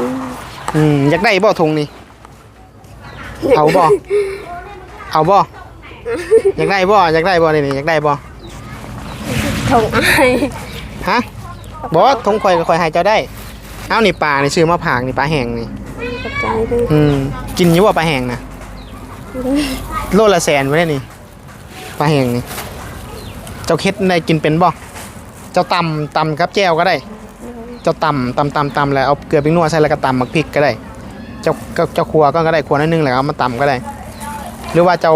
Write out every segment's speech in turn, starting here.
ดีอืมอยากได้บ่ถุงนี่เอาบ่เอาบ่อยากได้บ่อยากได้บ่นี่นี่อยากได้บ่ทงอายฮะบ่ถุงข่อยก็ข่อยให้เจ้าได้เอานี่ปลานี่ซื้อมาผากนี่ปลาแห้งนี่กระจายด้วยอืมกินอยู่บ่ปลาแห้งนะโลละแสนบ่ได้นี่ปลาแห้งนี่เจ้าเค็ดได้กินเป็นบ่เจ้าตำตำกับแจ่วก็ได้ เจ้าตำตำตำตำแล้วเอาเกลือพริกนัวใส่แล้วก็ตำหมักพริกก็ได้ เจ้าเจ้าเจ้าครัวก็ก็ได้ครัวนิดนึงแล้วเอามาตำก็ได้ หรือว่าเจ้า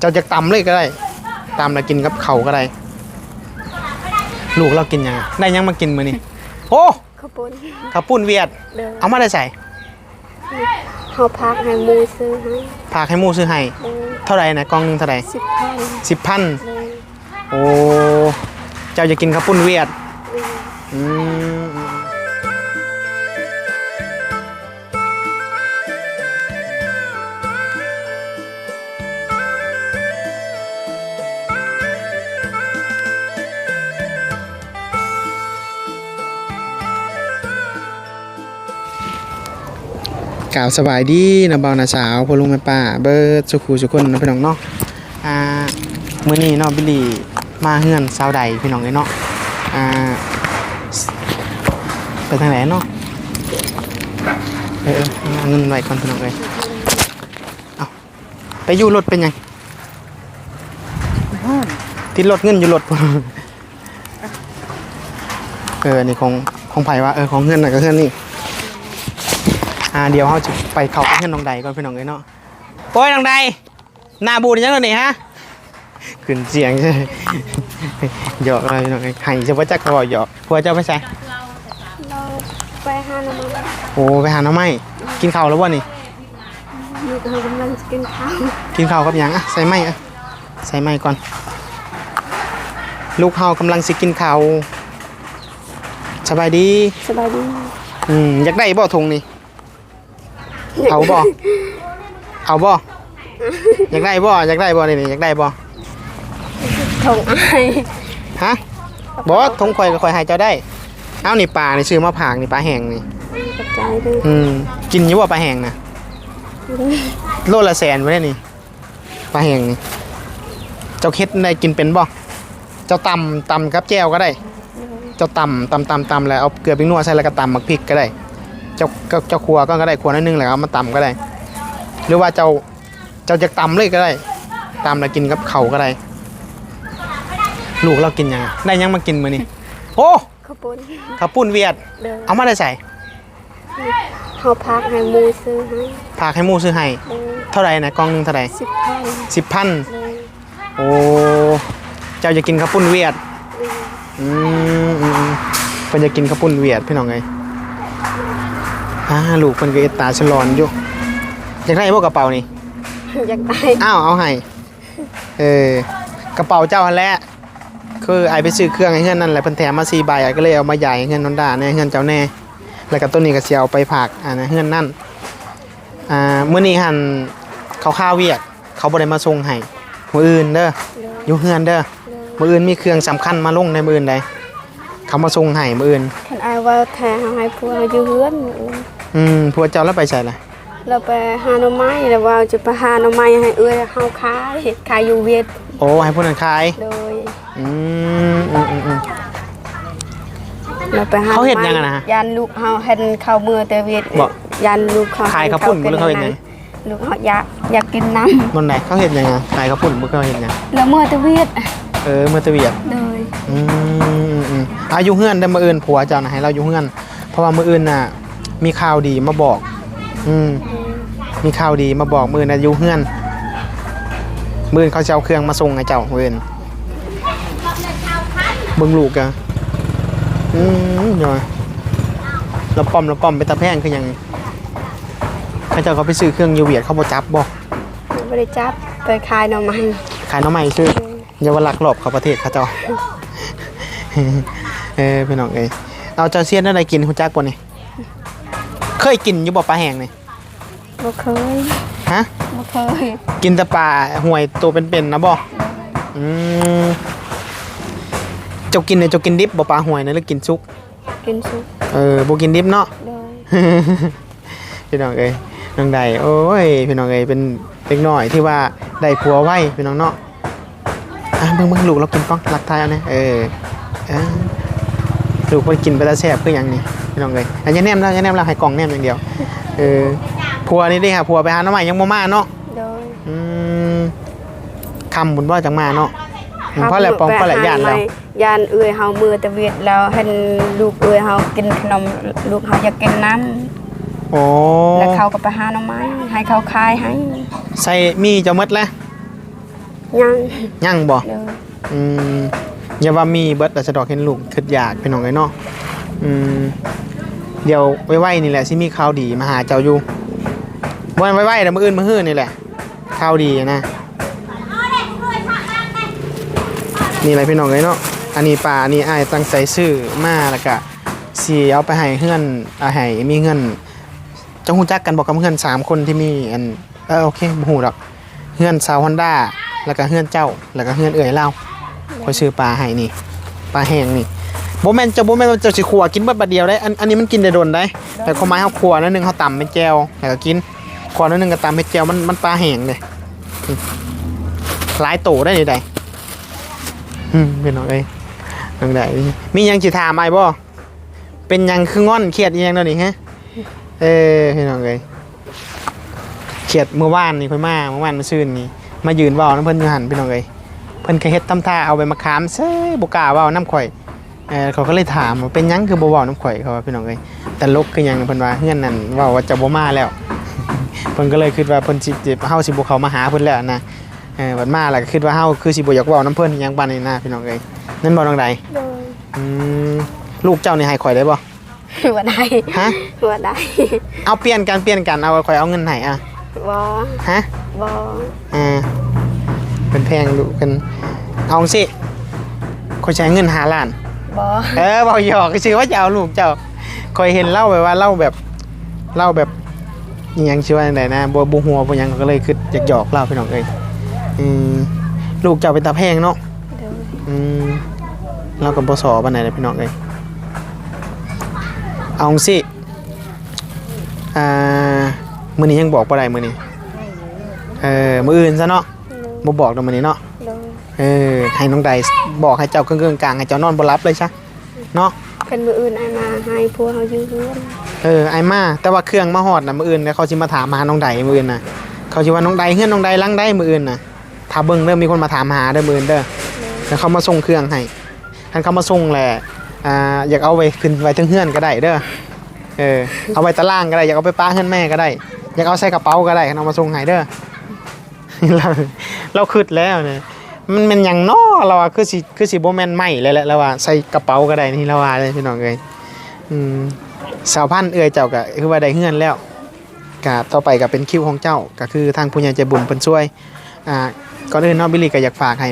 เจ้าจะตำเลยก็ได้ตำแล้วกินกับเขาวก็ได้ ลูกเรากินยังได้ยังมากินมื้อนี้โอ้ข้าวปุ้นข้าวปุ้นเวียด เดินเอามาได้ใส่เฮาพักให้หมูซื้อให้พากให้หมูซื้อให้เดินเท่าไหร่นะกล่องหนึงเท่าไหร่สิบพันสิบพันเดินโอ้เจ้าจะกินข้าวปุ้นเวียดอืม กล่าวสบายดีนะเบานะสาวพอลุงแม่ป้า เบิร์ดสุขูสุคนนะพี่น้องเนาะอ่ามื้อนี้เนาะบิลลี่มาเฮือนสาวใดพี่น้องเอ้ยเนาะอ่าไปทางไหนเนาะเออเงินไว้ก่อนพี่น้องเอ้ยเอาไปอยู่รถเป็นยังติดรถเงินอยู่รถเออนี่ของของไผ่วะเออของเงินน่ะก็เงินนี่ อ่าเดี๋ยวเขาจะไปเข้าไปเพื่อนน้องใดก่อนพี่น้องเลยเนาะโอ้ยน้องใดหน้าบูดยังไงนี่ฮะขึ้นเสียงใช่หยอกอะไรพี่น้องเอ้ยให้จะว่าจักรอหยอกพัวเจ้าไปใส่เราไปหาน้ำมันโอ้ไปหาหน้องไม้กินข้าวแล้ววะนี่มีเรากำลังจะกินข้าวกินข้าวกับหยังอะใส่ไม้อะใส่ไม้ก่อน ลูกเฮากำลังสิกินข้าวสบายดีสบายดีอืมอยากได้บ่ทงนี่ เอาบ่เอาบ่อยากได้บ่อยากได้บ่นี่นี่อยากได้บ่ทงอายฮะบอสทงข่อยก็ข่อยให้เจ้าได้ เอานี่ปลานี่ซื้อมาผากนี่ปลาแห้งนี่กระจายด้วยอืมกินอยู่บ่ปลาแห้งนะโลละแสนไว้ได้นี่ปลาแห้งนี่เจ้าเค็ดได้กินเป็นบ่เจ้าตำตำกับแจ่วก็ได้ เจ้าตำตำตำตำแล้วเอาเกลือพริกนัวใส่แล้วก็ตำหมักพริกก็ได้เจ้าเจ้าเจ้าครัวก็ก็ได้ครัวนิดนึงแล้วเอามาตำก็ได้ หรือว่าเจ้าเจ้าจะตำเลยก็ได้ตำแล้วกินกับเขาวก็ได้ ลูกเรากินยังได้ยังมากินมื้อนี้โอ้ข้าวปุ้นข้าวปุ้นเวียดเดินเอามาได้ใส่เฮาพักให้หมูซื้อให้พากให้หมูซื้อให้เดินเท่าไหร่นะกล่องหนึงเท่าไหร่สิบพันสิบพันเดินโอ้เจ้าจะกินข้าวปุ้นเวียดเดินอืมอืมอืมเพิ่นจะกินข้าวปุ้นเวียดพี่น้องไง อ่าลูกเพิ่นก็เอดตาฉลอนอยู่อยากได้พวกกระเป๋านี่อยากได้อ้าวเอาให้เออกระเป๋าเจ้าหันแหละคือไอไปซื้อเครื่องให้เฮือนนั่นแหละเพิ่นแถมมา4ใบไอ้ก็เลยเอามาใหญ่ให้เฮือนนนดาในเฮือนเจ้าแน่แล้วก็ต้นนี้ก็สิเอาไปฝากอ่าในเฮือนนั่นอ่ามื้อนี้หั่นเขาข้าวเวียก เขาบ่ได้มาส่งให้มื้ออื่นเด้อเดินอยู่เฮือนเด้อเดินมื้ออื่นมีเครื่องสำคัญมาลงในมื้ออื่นใดเขามาส่งให้มื้ออื่นคันอายว่าแทนเฮาให้พวกเราอยู่เฮือน อืมผัวเจ้าแล้วไปใส่ล่ะเราไปหาหน่อไม้แล้วว่าจะไปหาหน่อไม้ให้เอื้อยเฮาขายขายอยู่เวียดโอ้ให้ผู้นั้นขายโดยอืมอืมอืมอืม เราไปหาเขาเฮ็ดยังอะนะฮะยันลูกเฮาเห็นเข้ามือแต่เวียดบอกยันลูกเขาขายข้าวปุ้นบ่หรือเขาเฮ็ดหยัง ลูกเฮาอยากอยากกินน้บนไหนเขาเห็นยังไงขายข้าวปุ้นบ่เขาเห็นยังำแล้วมือแต่เวียดเออเมื่อตะเวียด โดย อืมอืมอืมอายุเฮือนได้มื้ออื่นผัวเจ้าน่ะให้เราอยู่เฮือน เพราะว่ามื้ออื่นน่ะ มีข่าวดีมาบอก อืม มีข่าวดีมาบอกมื้อน่ะอยู่เฮือน มื้ออื่นเขาจะเอาเครื่องมาส่งให้เจ้ามื้ออื่นเบิ่งลูกอะอืมย่อยแล้วป้อมแล้วป้อมไปตะแพงคือหยังเขาเจ้าเขาไปซื้อเครื่องยูเวียดเขาบ่จับบ่บ่ได้จับไปขายหน่อไม้ขายหน้ำใหม่ซื้ออย่าว่าลักลอบเข้าประเทศเขาเจ้าเออพี่น้องเอ้ยเอาเจ้าเซียนอะไรกินฮู้จักบ่นี่ เคยกินอยู่บ่ปลาแห้งนี่บ่เคยฮะบ่เคยกินแต่ปลาห่วยตัวเป็นๆนะบ่อืมเจ้ากินเนี่ยเจ้ากินดิบบ่ปลาห่วยนะหรือกินสุก กินสุกเออบ่กินดิบเนาะโดยพี่น้องเอ้ยน้องใดโอ้ยพี่น้องเอ้ยเป็นเด็กน้อยที่ว่าได้ผัวไว้พี่น้องเนาะอะเบิ่งเบิ่งลูกเรากินก้องรักทายเอาเนี่ยเออเออลูกไปกินไปแล้วแซ่บคือหยังนี่ พี่น้องเอ้ยอันนี้แนมแล้วอันนี้แนมแล้วให้กล่องแนมอย่างเดียวเออผัวนี่เด้ค่ะผัวไปหาน้องใหม่ยังบ่มาเนาะโดยอืมคำบุญว่าจังมาเนาะอืมเพราะอะไรปองเพราะอะไรย่านแล้ว ยานเอื้อยเฮามือตะเวียดแล้วเห็นลูกเอื้อยเฮากินขนมลูกเฮาอยากกินน้ำโอ้แล้วเขาก็ไปหาหน่อไม้ให้เขาขายให้ใส่มีจะหมดแล้วยังยังบ่ โดย อืมอย่าว่ามีเบิดแต่สะดอกเห็นลูกคิดอยากพี่น้องไอ้เนาะ อืมเดี๋ยวไว้ๆนี่แหละสิมีข่าวดีมาหาเจ้าอยู่วันไว้ๆแต่มื้ออื่นมื้อฮื้อนี่แหละข่าวดีนะนี่แหละพี่น้องไอ้เนาะอันนี้ป่าอันนี้อ้ตั้งใจซื้อมาแล้วก็สิเอาไปให้เฮือนเอาให้มีเงินจะฮู้จักกันบอกกับเฮือนสามคนที่มีอันเออโอเคบ่ฮู้ดอกเฮือนซาวฮอนด้าแล้วก็เฮือนเจ้าแล้วก็เฮือนเอ๋ยเล่าคอยซื้อปลาให้นี่ปลาแห้งนี่ โบแมนจะโบแมนว่าจะสิขัวกินเบิดบัดเดียวได้ อันอันนี้มันกินได้โดนได้ แต่ข้าวไม้เขาขัวนั่นนึงเขาตำเป็นแจวแล้วก็กินขัวนั่นนึงก็ตำเป็นแจวมันมันปลาแห้งเลยอืมหลายโตได้นี่ได้อืมเป็นน้องเอ้ยน้องได้มีหยังสิถามไอ้บ่เป็นหยังคืองอนเครียดอีหยังเนาะนี่ฮะเออพี่น้องเอ้ยเครียดเมื่อวานนี่เพิ่นมาเมื่อวานมื้อซื่นนี่มายืนเว้านํเพิ่นอยู่หั่นพี่น้องเอ้ยเพิ่นก็เฮ็ดทำท่าเอาใบมะขามเซ้ยบ่กล้าเว้าน้ำข่อย เออเขาก็เลยถามว่าเป็นหยังคือบ่เว้าน้ำข่อยเขาว่าพี่น้องเอ้ยแต่ลกคือหยังเพิ่นว่าเฮือนนั่นเว้าว่าจะบ่มาแล้ว เพิ่นก็เลยคิดว่าเพิ่นสิสิเฮาสิบ่เข้ามาหาเพิ่นแล้วนะเออบัดมาแล้วก็คิดว่าเฮาคือสิบ่อยากเว้าน้ำเพิ่นหยังปานนี้นะพี่น้องเอ้ยนั่นบ่น้องใดโดยอืมลูกเจ้านี่ให้ข่อยได้บ่ว่าได้ฮะว่าได้เอาเปลี่ยนกันเปลี่ยนกันเอาข่อยเอาเงินให้อะบ่ฮะบ่อ่าเป็นแพงดูกันเอาสิข่อยใช้เงินหาล้าน บ่เออบอกหยอกชื่อว่าจะเอาลูกเจ้าคอยเห็นเล่าแบบว่าเล่าแบบเล่าแบบอิหยังชื่อว่าไหนนะบัวบูหัวบัวหยังก็เลยคืออยากหยอกเล่าพี่น้องเอ้ยอืมลูกเจ้าเป็นตาแพงเนาะโดยอืมเรากับบสอปันไหนเลยพี่น้องเอ้ยเอาสิอ่ามือนี้ยังบอกปะไรมือนี้เออมืออื่นซะเนาะบ่บอกเดี๋ยวมือนี้เนาะโดย เออให้น้องใดบอกให้เจ้าเครื่องๆกลางให้เจ้านอนบ่รับเลยซะเนาะเพิ่นมื้ออื่นเอามาให้พวกเฮาอยู่เฮือนเออไอมาแต่ว่าเครื่องมาหอดนะมืออื่นแล้วเขาสิมาถามหาน้องใดมืออื่นนะเขาสิว่าน้องใดเฮือนน้องใดล้างได้มืออื่นนะถ้าเบิ่งเริ่มมีคนมาถามหาเด้อมืออื่นเด้อแล้วเขามาส่งเครื่องให้ท่านเขามาส่งแหละอ่าอยากเอาไว้ขึ้นไว้ถึงเฮือนก็ได้เด้อเออเอาไว้ตารางก็ได้อยากเอาไปป้าเฮือนแม่ก็ได้อยากเอาใส่กระเป๋าก็ได้คันเอามาส่งให้เด้อเราเราคิดแล้วเนี่ย มันเป็นอย่างน้อเราอะคือสิคือสิโบแมนใหม่เลยแหละเราว่าใส่กระเป๋าก็ได้นี่เราว่าเลยพี่น้องเอ้ยอืมสาวพันธ์เอ่ยเจ้าก็คือว่าได้เฮือนแล้วกะต่อไปก็เป็นคิวของเจ้าก็คือทางผู้ใหญ่ใจบุญเพิ่นช่วยอ่าก่อนอื่นนาะบิลลี่ก็อยากฝากให้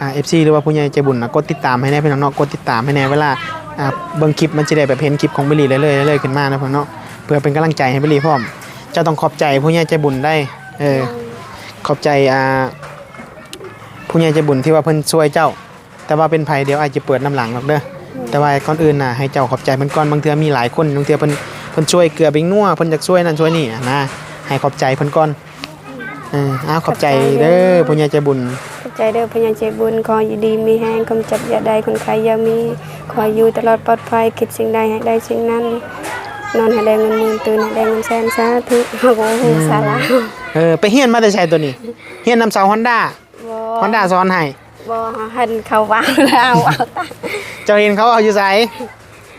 อ่า FC หรือว่าผู้ใหญ่ใจบุญนะกดติดตามให้แน่พี่น้องเนาะกดติดตามให้แน่เวลาอ่าเบิ่งคลิปมันจะได้แบบเห็นคลิปของบิลลี่เรื่อยๆเรื่อยๆขึ้นมานะพี่น้องเนาะเพื่อเป็นกำลังใจให้บิลลี่พร้อมเจ้าต้องขอบใจผู้ใหญ่ใจบุญได้เออขอบใจอ่า ผู้ใหญ่ใจบุญที่ว่าเพิ่นช่วยเจ้า แต่ว่าเป็นไผเดี๋ยวอาจจะเปิดน้ำหลังหรอกเด้อแต่ว่าก่อนอื่นน่ะให้เจ้าขอบใจเพิ่นก่อนบางเทื่อมีหลายคนบางเทื่อเพิ่นเพิ่นช่วยเกลือบิงนัวเพิ่นอยากช่วยนั่นช่วยนี่อะนะให้ขอบใจเพิ่นก่อนเอออ้าวขอบใจเด้อผู้ใหญ่ใจบุญขอบใจเด้อพญาใจบุญขออยู่ดีมีแห้งกำจัดยาใดคนไข้อยามีขออยู่ตลอดปลอดภัยคิดสิ่งใดให้ได้สิ่งนั้นนอนให้ได้เงินหมื่นตื่นให้ได้เงินแสนสาธุเฮาบ่ฮู้สาระเออไปเฮียนมาแต่ใช้ตัวนี้เฮียนนำเสา Honda บ่ Honda สอนให้บ่เห็นเขาวางแล้วเอาตาเจ้าเห็นเขาเอาอยู่ไส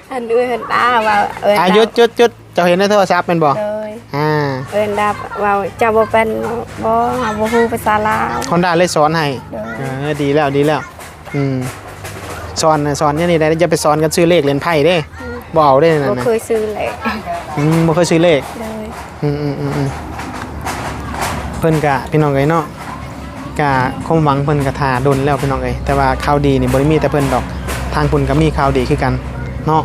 เห็นด้วยเห็นตาว่าเอิ้นอายุดจุดจุดเจ้าเห็นในโทรศัพท์แม่นบ่เลยอ่าเอิ้นดาบว่าเจ้าบ่เป็นบ่เฮาบ่ฮู้ภาษาลาว Honda เลยสอนให้เออดีแล้วดีแล้ว อืมสอนน่ะสอนเนี่ยนี่ได้อย่าไปสอนกันซื้อเลขเล่นไพ่เด้บ่เอาเด้นั่บ่นน่ะเคยซื้อเลยอืมบ่เคยซื้อเลขเลย อืมอืมอืมอืมเพิ่นกะพี่น้องเอ้ยเนาะ กะคมหวังเพิ่นกระทาดนแล้วพี่น้องเอ้ยแต่ว่าข่าวดีนี่บ่ได้มีแต่เพิ่นดอกทางคุณก็มีข่าวดีคือกันเนาะ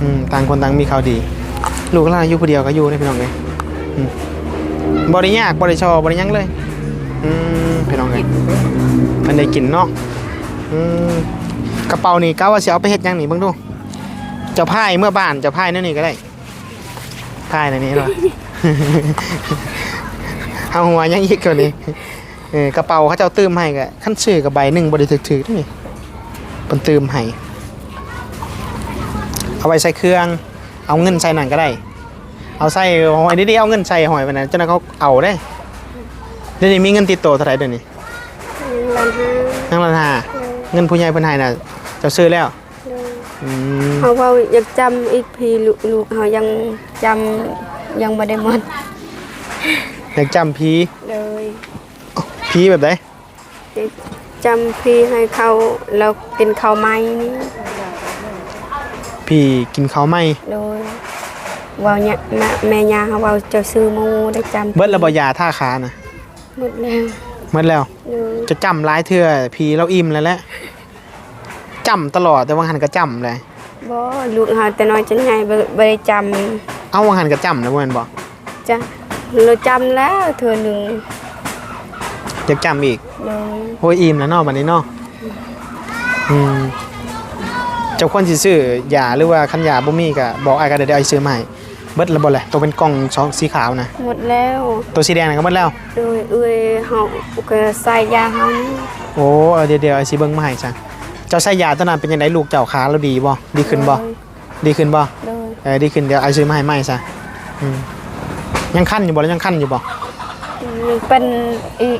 อืมต่างคนต่างมีข่าวดี ลูกหลานอยู่ผู้เดียวก็อยู่ได้พี่น้องเอ้ยอืมบ่ได้ยากบ่ได้ชอบ่ได้หยังเลยอืมพี่น้องเอ้ยเพิ่นได้กินเนาะอืมกระเป๋านี่กะว่าสิเอาไปเฮ็ดหยังนี่เบิ่งดู เจ้าพายเมื่อบ้านเจ้าพายแนวนี้ก็ได้ถ่ายในนี้หรอเอาหัวยังอีกกว่านี้ เออกระเป๋าเขาเจ้าตื้มให้ก็ขั้นชื่อกับใบหนึ่งบริถึกถือนี่เป็นตื้มให้เอาไว้ใส่เครื่อง เอาเงินใส่หนังก็ได้ เอาใส่หอยดีๆเอาเงินใส่หอยไปนะเจ้าหน้าเขาเอาได้เดี๋ยวนี้มีเงินติดตัวเท่าไหร่เดี๋ยวนี้ล้านห้านั่งละหาเงินผู้ใหญ่เพิ่นให้น่ะเจ้าซื้อแล้วโดยอืมเขาเว่าอยากจำอีกพีลูกลูกเขายังจำยังไม่ได้หมดอยากจำผีเลย ผีแบบไหนอยากจำพีให้เขาเรากินข้าวไหม้นี่ผีกินข้าวไหมโดยเว่าเนี่ยแม่แม่ยาเขาเว่าเจะซื้อหมูได้จำเบิดระบยาท่าขาน่ะหมดแล้วเบิดแล้ว โดยจะจำร้ายเทื่อผีเราอิ่มแล้วแหละจำตลอดแต่ว่าหันก็จำเลย บ่ลูกเขาแต่น้อยจนใหญ่บ่บ่ได้จเอาว่าหันก็จำนะบ่แม่นบ่ำจ้ะเราจำแล้วเธอหนึ่ง อยากจำอีกเลยโอ้ยอิ่มแล้วเนาะบัดนี้เนาะอืมเจ้าควรสิซื้อยาหรือว่าคันยาบ่มีก็บอกอ้ายก็ได้เดี๋ยวอ้ายซื้อมาให้เบิดแล้วบ่แหละตัวเป็นกล่องซองสีขาวนะหมดแล้วตัวสีแดงน่ะก็เบิดแล้ว โดยเอื้อยเขาก็ใส่ยาเขานี่โอ้เออเดี๋ยวเดี๋ยวไอ้สิเบิ่งมาให้จ้ะเจ้าใช้ยาตอนนั้นเป็นยังไงลูกเจ้าขาแล้วดีบ่ดีขึ้นบ่ดีขึ้นบ่โดยเออดีขึ้นเดี๋ยวไอ้ซื้อมาให้ใหม่ซะอืมยังคันอยู่บ่แล้วยังคันอยู่บ่ยังเป็นอีก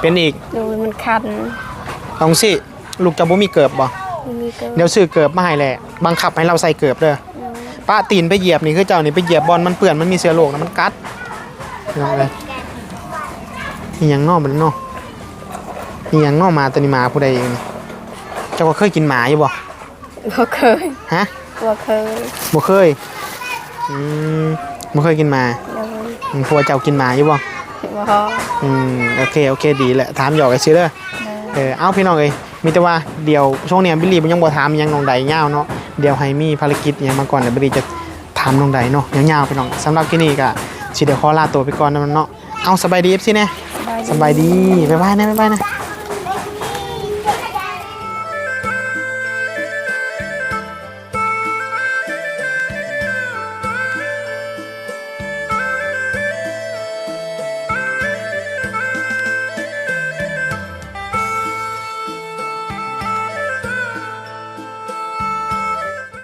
เป็นอีกโดยมันคันต้องสิลูกเจ้าบ่มีเกิบบ่มันมีเกินเดี๋ยวซื้อเกิบมาให้แหละบังคับให้เราใส่เกิบเด้อป้าตีนไปเหยียบนี่คือเจ้านี่ไปเหยียบบอลมันเปื้อนมันมีเชื้อโรคนะมันกัดนี่เลยนี่ยังนอกมันเนาะนี่ยังนอกมาตัวนี้หมาผู้ใดเองนี่เจ้าก็เคยกินหมาอยู่บ่บ่เคยฮะบ่เคยบ่เคยอืมบ่เคยกินหมาโดยอืมผัวเจ้ากินหมาอยู่บ่ บ่อืมโอเคโอเคดีแหละถามหยอกไอ้ซื้อเด้อเออเอาพี่น้องเอ้ยมีแต่ว่าเดี๋ยวช่วงเนี้ยบิลลี่มันยังบ่ถามยังน้องใดยาวเนาะเดี๋ยวให้มีภารกิจหยังมาก่อนเดี๋ยวบิลลี่จะถามน้องใดเนาะยาวๆพี่น้องสำหรับที่นี่ก็สิเดี๋ยวขอลาตัวไปก่อนนะมันเนาะเอาสบายดี FC แน่สบายดีสบายดีบ๊ายบายนะบ๊ายบายนะ